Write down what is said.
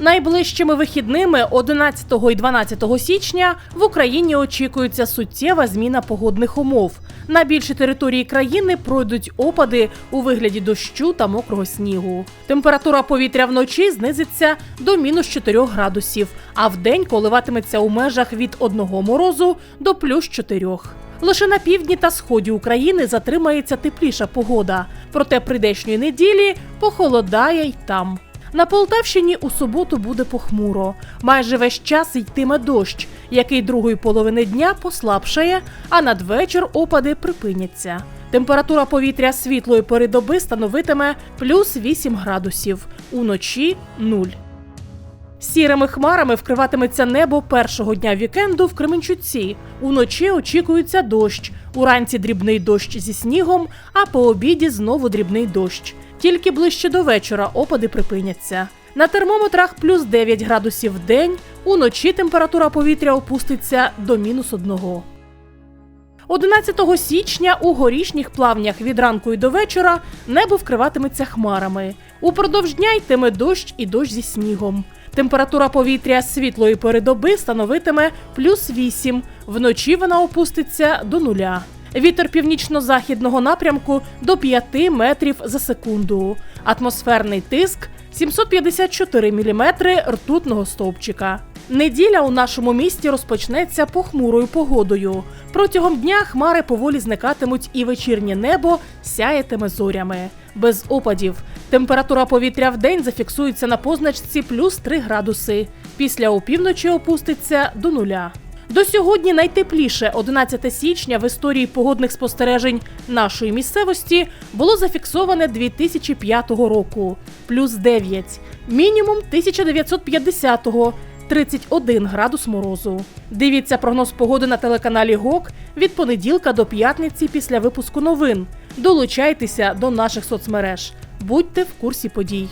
Найближчими вихідними 11 і 12 січня в Україні очікується суттєва зміна погодних умов. На більшій території країни пройдуть опади у вигляді дощу та мокрого снігу. Температура повітря вночі знизиться до мінус 4 градусів, а вдень коливатиметься у межах від 1 морозу до плюс 4. Лише на півдні та сході України затримається тепліша погода. Проте прийдешньої неділі похолодає й там. На Полтавщині у суботу буде похмуро. Майже весь час йтиме дощ, який другої половини дня послабшає, а надвечір опади припиняться. Температура повітря світлої пори доби становитиме плюс 8 градусів, уночі 0. Сірими хмарами вкриватиметься небо першого дня вікенду в Кременчуці. Уночі очікується дощ. Уранці дрібний дощ зі снігом, а по обіді знову дрібний дощ. Тільки ближче до вечора опади припиняться. На термометрах плюс 9 градусів в день, уночі температура повітря опуститься до мінус одного. 11 січня у горішніх плавнях від ранку і до вечора небо вкриватиметься хмарами. Упродовж дня йтиме дощ і дощ зі снігом. Температура повітря світлої передоби становитиме плюс 8, вночі вона опуститься до нуля. Вітер північно-західного напрямку до 5 метрів за секунду. Атмосферний тиск 754 міліметри ртутного стовпчика. Неділя у нашому місті розпочнеться похмурою погодою. Протягом дня хмари поволі зникатимуть і вечірнє небо сяятиме зорями. Без опадів. Температура повітря в день зафіксується на позначці плюс 3 градуси. Після опівночі опуститься до нуля. До сьогодні найтепліше 11 січня в історії погодних спостережень нашої місцевості було зафіксоване 2005 року плюс 9, мінімум 1950-го 31 градус морозу. Дивіться прогноз погоди на телеканалі ГОК від понеділка до п'ятниці після випуску новин. Долучайтеся до наших соцмереж. Будьте в курсі подій.